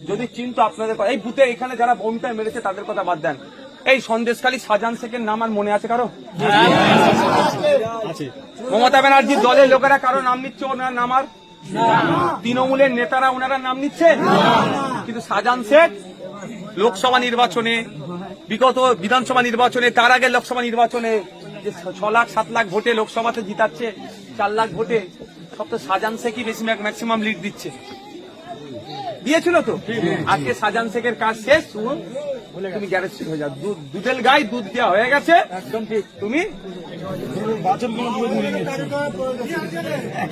যদি চিন্তা আপনাদের কথা- এই বুথে এখানে যারা বোমটা মেরেছে তাদের কথা বাদ দেন। এই সন্দেশখালী সাজান শেখের নাম আর মনে আছে কারও? মমতা ব্যানার্জির দলের লোকেরা কারও নাম নিচ্ছে ওনার নাম আর? তৃণমূলের নেতারা ওনারা নাম নিচ্ছে? কিন্তু সাজান শেখ লোকসভা নির্বাচনে বিগত বিধানসভা নির্বাচনে তার আগে লোকসভা নির্বাচনে যে ছ লাখ সাত লাখ ভোটে লোকসভাতে জিতাচ্ছে চার লাখ ভোটে সব তো সাজান শেখই বেশি ম্যাক্সিমাম লিড দিচ্ছে। দিয়েছিল তো? আজকে সাজান শেখের কাজ শেষ তুমি গ্যারেজ হয়ে যাও। দুধ দুধের গায়ে দুধ দেওয়া হয়ে গেছে। একদম ঠিক। তুমি?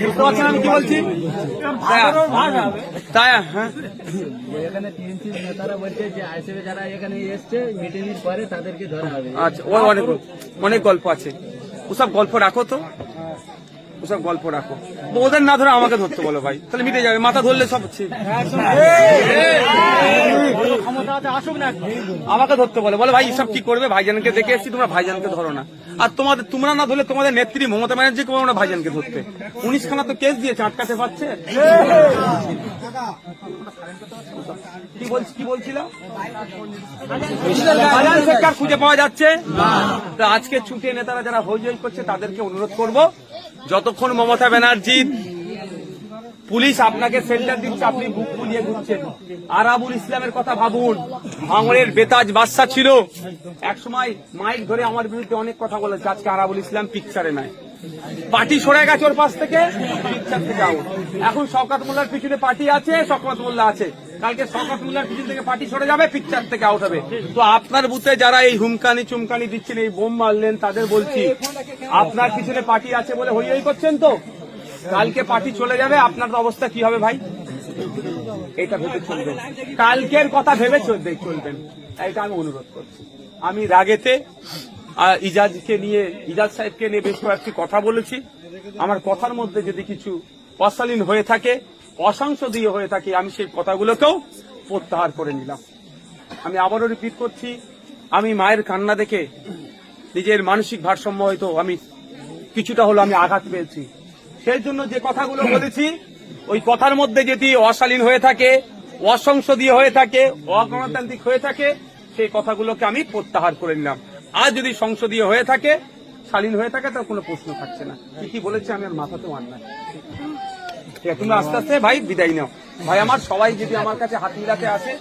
বুঝতে পারছেন আমি কি বলছি? তাই হ্যাঁ। এখানে টিএমসি নেতারা বলছে যে আইসিএফ যারা এখানে এসছে মিটিং পরে তাদেরকে ধরা হবে। আচ্ছা অনেক অনেক গল্প আছে। ওসব গল্প রাখো তো। ওসব গল্প রাখো। ওদের না ধরে আমাকে ধরতে বলো ভাই। তাহলে মিটে যাবে, মাথা ধরলে সব আমাকে ধরতে বলে। বলে ভাই, এসব কি করবে? ভাইজানকে দেখে এসছি, তোমরা ভাইজানকে ধরো না। আর তোমাদের, তোমরা না ধরলে তোমাদের নেত্রী মমতা ব্যানার্জি কেউ আমরা ভাইজানকে ধরতে? উনিশ খানা তো কেস দিয়েছে, আটকাতে পারছে? কি বলছি, কি খুঁজে পাওয়া যাচ্ছে। আজকে ছুটে নেতারা যারা হইচই করছে, তাদেরকে অনুরোধ করব। যতক্ষণ মমতা ব্যানার্জি পুলিশ আপনাকে সেন্টার দিচ্ছে, আপনি বুক ফুলিয়ে ঘুরছেন। আরাবুল ইসলামের কথা ভাবুন, ভাঙড়ের বেতাজ বাদশা ছিল। একসময় মাইক ধরে আমার বিরুদ্ধে অনেক কথা বলেছে, আজকে আরাবুল ইসলাম পিকচারে নাই। পার্টি সরে গেছে ওর পাশ থেকে পিকচার থেকে আউট এখন শওকাত মোল্লার পিছনে পার্টি আছে, শওকাত মোল্লা আছে। কালকে শওকাত মোল্লার পিছন থেকে পার্টি সরে যাবে পিকচার থেকে আউট হবে। তো আপনার বুথে যারা এই হুমকানি চুমকানি দিচ্ছেন, এই বোম মারলেন, তাদের বলছি, আপনার পিছনে পার্টি আছে বলে হই হই করছেন তো? কালকে পার্টি চলে যাবে, আপনার অবস্থা কি হবে ভাই? এটা ভেবে চলবেন। কালকের কথা ভেবে চলবে চলবেন। এটা আমি অনুরোধ করছি। আমি রাগেতে ইজাজকে নিয়ে, ইজাজ সাহেবকে নিয়ে বেশ কয়েকটি কথা বলেছি। আমার কথার মধ্যে যদি কিছু অশালীন হয়ে থাকে অসংসদীয় হয়ে থাকে, আমি সেই কথাগুলোকেও প্রত্যাহার করে নিলাম। আমি আবারও রিপিট করছি, আমি মায়ের কান্না দেখে নিজের মানসিক ভারসাম্য হয়তো আমি কিছুটা হলো আমি আঘাত পেয়েছি। সেই জন্য যে কথাগুলো বলেছি, ওই কথার মধ্যে যদি অশালীন হয়ে থাকে অসংসদীয় হয়ে থাকে, অগণতান্ত্রিক হয়ে থাকে, সেই কথাগুলোকে আমি প্রত্যাহার করে নিলাম। আর যদি সংসদীয় হয়ে থাকে, শালীন হয়ে থাকে, তার কোনো প্রশ্ন থাকছে না। কি বলেছে আমি আর মাথাতেও আন না তুমি আস্তে আস্তে ভাই বিদায় নাও। ভাই, আমার সবাই যদি আমার কাছে হাত মিলাতে আসে